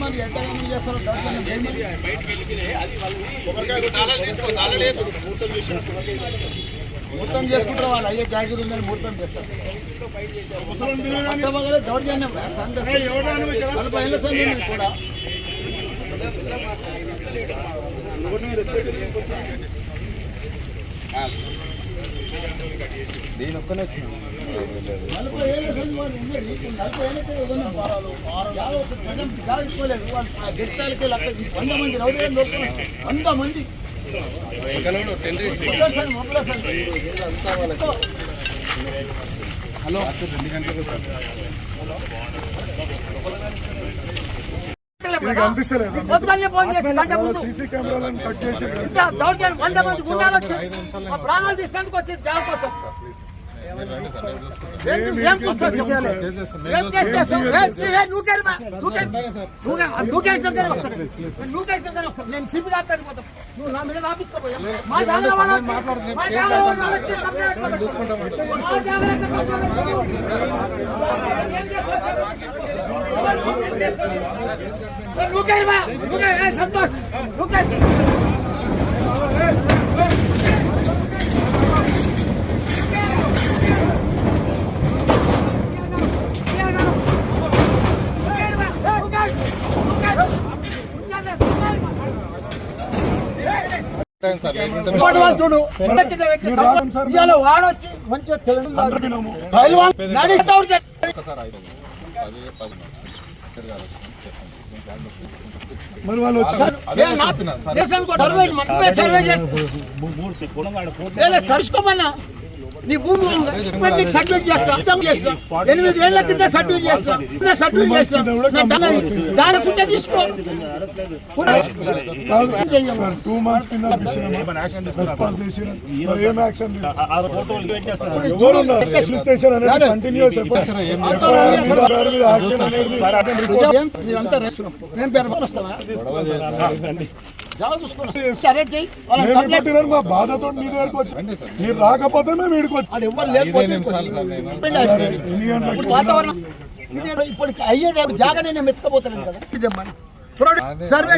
మరి ఎట్లా చేస్తారో దర్శనం చేసుకుంటారు వాళ్ళు అయ్యే జాగిరి ఉందని మొత్తం చేస్తారు. దౌర్జన్యం. కూడా. నలభై ఏళ్ళ సంది వాళ్ళు ఉన్నారు ఇప్పుడు నలభై ఏళ్ళకే ఏదైనా వారాలు యాభై ఒక ప్రజలు జాగా ఇవ్వలేదు వాళ్ళు ఆ గిరితాలకి లక్ష వంద మంది రౌడీలను దొరుకుతున్నారు వంద మంది ఒకటేసారి మొదలైసారి. తీసుకో. ఇది కనిపిస్తలేదు పొద్దున్నే ఫోన్ చేసి గంట ముందు. సీసీ కెమెరాలను కట్ చేసి ఇంత దౌర్జన్యం వంద మంది గుండాలు వచ్చి ప్రాణాలు తీసేందుకు వచ్చి జాబ్ కోసం. నేను సిపి రాస్తాను పోతాం. నువ్వు నా మీద రాపించుకోపోయా మా జాగ్రత్త సంతోష్ వాడొచ్చి మంచిగా తెలుగు మరి వాళ్ళు సర్వే చేస్తా సరుచుకోమన్నా. నీ భూమి నీకు సర్టిఫికేట్ చేస్తా అర్థం చేస్తా. ఎనిమిది ఏళ్ళ కింద సర్టిఫికేట్ చేస్తా. కింద సర్టిఫికేట్ చేస్తా. నా దాని- సుట్టే తీసుకో. టూ మంత్స్ కింద మరి ఏం యాక్షన్ ఎవరు ఉన్నారు? పోలీస్ స్టేషన్ అనేది కంటిన్యూస్ నేను పేరు? వస్తావా జాబ్ చూసుకున్నా సరే చెయ్యి. వాళ్ళని మేము కంప్లైంట్ పెట్టినారు మా బాధతో మీ దగ్గరకు వచ్చి మీరు రాకపోతే మేము ఇక్కడికి వచ్చి అది లేకపోతే ఇప్పుడు అయ్యేది జాగా నేను మెత్తకపోతున్నాను కదా. సర్వే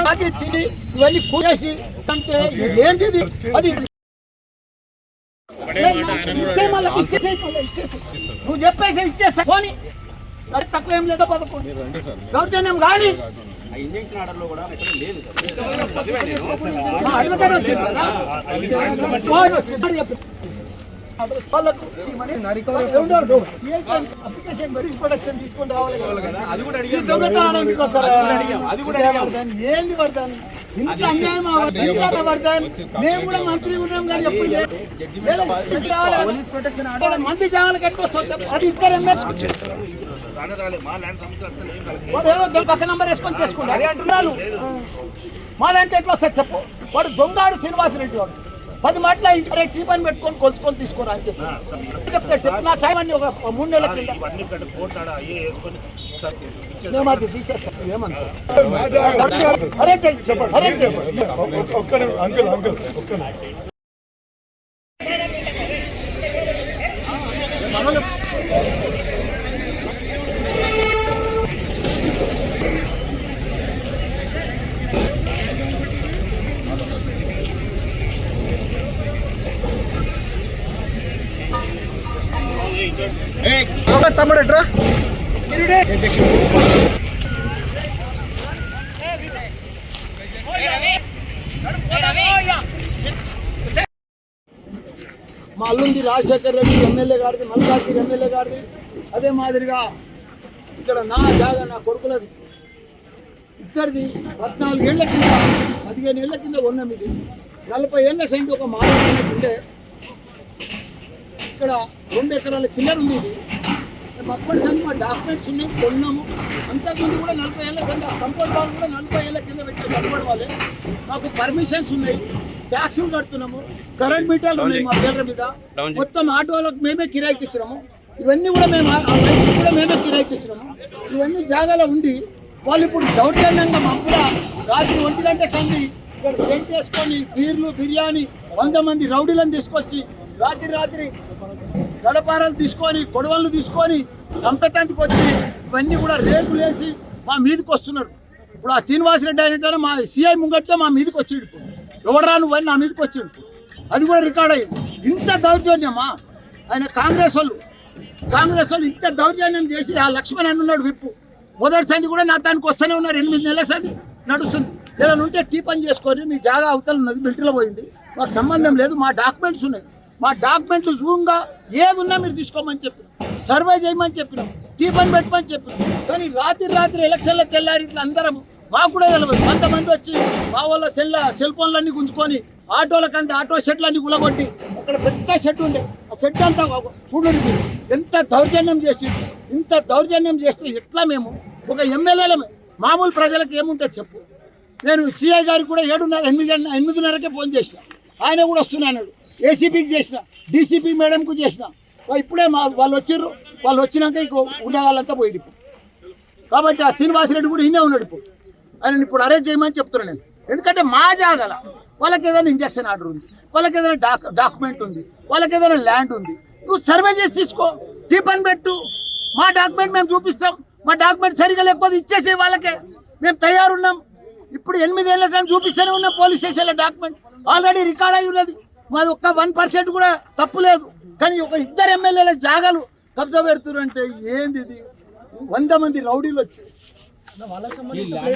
రాత్రి తిని ఇవన్నీ కూరేసి అంటే ఏంటిది? అది. నువ్వు చెప్పేసి ఇచ్చేస్తా. పోనీ. అది తక్కువ ఏం లేదో పదకొండు? దౌర్జన్యం కానీ. CLP అప్లికేషన్ ప్రొడక్షన్ తీసుకొని రావాలి దొంగతనాలు ఎందుకు వస్తారు? వర్ధన్, ఏంది వర్ధన్? ఇంత అన్యాయం? మేము కూడా మంత్రి ఉన్నాం కానీ కదా. మంది. అది ఇద్దరు వాడు పక్క నంబర్ వేసుకొని చేసుకుంటారు మా దాంట్లో ఎట్లా వస్తుంది చెప్పు. వాడు దొంగాడు శ్రీనివాసరెడ్డి వాడు. పది మాటల ఇంటి టీ పని పెట్టుకొని కొలుచుకొని తీసుకోరా అని చెప్పి. చెప్తాడు చెప్పు. నా సాయం ఒక మూడు నెలల కింద. మేము అది తీసేస్తాం. ఏమన్నా. అరే చెయ్యి అరే చెయ్యి ఒక్క- ఒక్క నిమిషం. అంకుల్ అంకుల్ ఒక్క నిమిషం. మా అల్లుంది రాజశేఖర్ రెడ్డి ఎమ్మెల్యే గారిది మల్కాజ్గిరి ఎమ్మెల్యే గారిది అదే మాదిరిగా ఇక్కడ నా జాగా నా కొడుకులది ఇక్కడిది పద్నాలుగు ఏళ్ళ కింద పదిహేను ఏళ్ళ కింద ఉన్నాం ఇది నలభై ఏళ్ళ సైంది ఒక మాదిరి ఉండే ఇక్కడ రెండు ఎకరాల చిల్లర ఉంది ఇది. అప్పటి సంది మా డాక్యుమెంట్స్ ఉన్నాయి కొన్నాము. అంతకుముందు కూడా నలభై ఏళ్ళ కింద కంపౌండ్ వాళ్ళు కూడా నలభై ఏళ్ళ కింద పెట్టే కంపౌండ్ వాళ్ళే. మాకు పర్మిషన్స్ ఉన్నాయి ట్యాక్సులు కడుతున్నాము కరెంట్ మీటర్లు ఉన్నాయి మా పేర్ల మీద. మొత్తం ఆటోలకు మేమే కిరాయికి ఇచ్చినాము. ఇవన్నీ కూడా మేము లైఫ్ కూడా మేమే కిరాయికి ఇచ్చినాము. ఇవన్నీ జాగాలో ఉండి వాళ్ళు ఇప్పుడు దౌర్జన్యంగా మప్పుడ రాత్రి ఒంటి గంట సంది ఇక్కడ టెంట్ వేసుకొని బీర్లు బిర్యానీ వంద మంది రౌడీలను తీసుకొచ్చి రాత్రి రాత్రి గడపారాలు తీసుకొని కొడవళ్ళు తీసుకొని సంపెతానికి వచ్చి ఇవన్నీ కూడా రేకులు వేసి మా మీదకి వస్తున్నారు. ఇప్పుడు ఆ శ్రీనివాసరెడ్డి అనేటాడు మా సిఐ ముంగట్లో మా మీదకి వచ్చిండు ఎవడరా నువ్వు నా మీదకి వచ్చిండు అది కూడా రికార్డ్ అయింది ఇంత దౌర్జన్యమా? ఆయన కాంగ్రెస్ వాళ్ళు కాంగ్రెస్ వాళ్ళు ఇంత దౌర్జన్యం చేసి ఆ లక్ష్మణ్ అని ఉన్నాడు విప్పు. మొదటి సంది కూడా నా దానికి వస్తూనే ఉన్నారు. ఎనిమిది నెలల సంది నడుస్తుంది. ఏదైనా ఉంటే టీ పని చేసుకొని మీ జాగా అవతల ఉన్నది మిలిటరీలో పోయింది. మాకు సంబంధం లేదు. మా డాక్యుమెంట్స్ ఉన్నాయి. మా డాక్యుమెంట్లు జూమ్గా ఏది ఉన్నా మీరు తీసుకోమని చెప్పిన. సర్వే చేయమని చెప్పినాం. టీ పెట్టమని చెప్పినాం. కానీ రాత్రి రాత్రి ఎలక్షన్లో తెల్లారి ఇట్లా అందరం మాకు కూడా తెలియదు కొంతమంది వచ్చి మా వాళ్ళ సెల్ సెల్ ఫోన్లన్నీ గుంజుకొని ఆటోలకంతా ఆటో షెడ్లన్నీ గులగొట్టి అక్కడ పెద్ద షెడ్ ఉండే. ఆ షెడ్ అంతా చూడండి ఎంత దౌర్జన్యం చేసి ఇంత దౌర్జన్యం చేస్తే ఎట్లా మేము? ఒక ఎమ్మెల్యేలమే. మామూలు ప్రజలకు ఏముంటే చెప్పు. నేను సిఐ గారికి కూడా ఏడున్నర ఎనిమిది ఎనిమిదిన్నరకే ఫోన్ చేసిన. ఆయన కూడా వస్తున్నాడు. ఏసీపీకి చేసిన డీసీపీ మేడంకు చేసిన. ఇప్పుడే మా వాళ్ళు వచ్చిర్రు. వాళ్ళు వచ్చినాక ఇక ఉండగాళ్ళంతా పోయిరు కాబట్టి ఆ శ్రీనివాసరెడ్డి కూడా ఇన్నే ఉన్నాడు ఇప్పుడు. ఆయన ఇప్పుడు అరేంజ్ చేయమని చెప్తున్నాను నేను. ఎందుకంటే మా జాగల వాళ్ళకి ఏదైనా ఇంజక్షన్ ఆర్డర్ ఉంది. వాళ్ళకి ఏదైనా డాక్ డాక్యుమెంట్ ఉంది. వాళ్ళకి ఏదైనా ల్యాండ్ ఉంది. నువ్వు సర్వే చేసి తీసుకో. టిఫన్ పెట్టు. మా డాక్యుమెంట్ మేము చూపిస్తాం. మా డాక్యుమెంట్ సరిగా లేకపోతే ఇచ్చేసే వాళ్ళకే. మేము తయారున్నాం. ఇప్పుడు ఎనిమిది ఏళ్ళ సార్ చూపిస్తూనే ఉన్నాం పోలీస్ స్టేషన్లో డాక్యుమెంట్ ఆల్రెడీ రికార్డ్ అయి ఉన్నది. మాది ఒక్క వన్ పర్సెంట్ కూడా తప్పు లేదు. కానీ ఒక ఇద్దరు ఎమ్మెల్యేల జాగాలు కబ్జా పెడుతున్నారు అంటే ఏంది ఇది? వంద మంది రౌడీలు వచ్చి.